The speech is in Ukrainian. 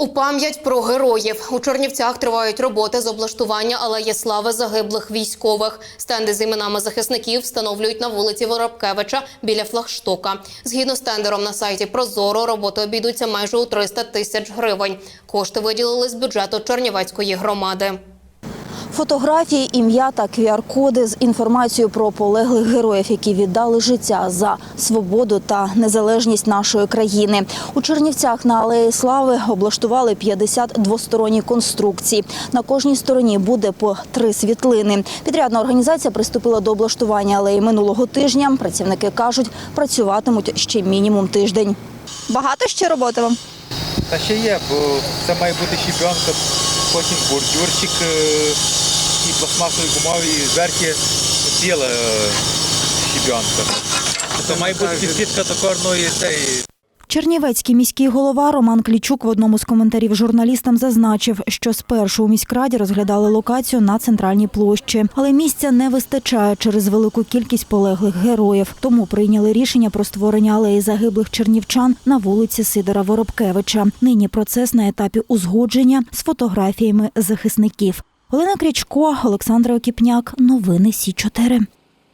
У пам'ять про героїв у Чернівцях тривають роботи з облаштування алеї слави загиблих військових. Стенди з іменами захисників встановлюють на вулиці Воробкевича біля флагштока. Згідно з тендером на сайті Прозоро, роботи обійдуться майже у 300 тисяч гривень. Кошти виділили з бюджету Чернівецької громади. Фотографії, ім'я та QR-коди з інформацією про полеглих героїв, які віддали життя за свободу та незалежність нашої країни. У Чернівцях на алеї Слави облаштували 50 двосторонні конструкції. На кожній стороні буде по три світлини. Підрядна організація приступила до облаштування алеї минулого тижня. Працівники кажуть, працюватимуть ще мінімум тиждень. Багато ще роботи вам? Та ще є, бо це має бути щебенка, потім бордюрчик е, і пластмасові гумові, і зверху біла щебенка. Це має бути підсвітка токарної цієї. Чернівецький міський голова Роман Клічук в одному з коментарів журналістам зазначив, що спершу у міськраді розглядали локацію на центральній площі, але місця не вистачає через велику кількість полеглих героїв. Тому прийняли рішення про створення алеї загиблих чернівчан на вулиці Сидора Воробкевича. Нині процес на етапі узгодження з фотографіями захисників. Олена Крячко, Олександр Окіпняк. Новини Сі 4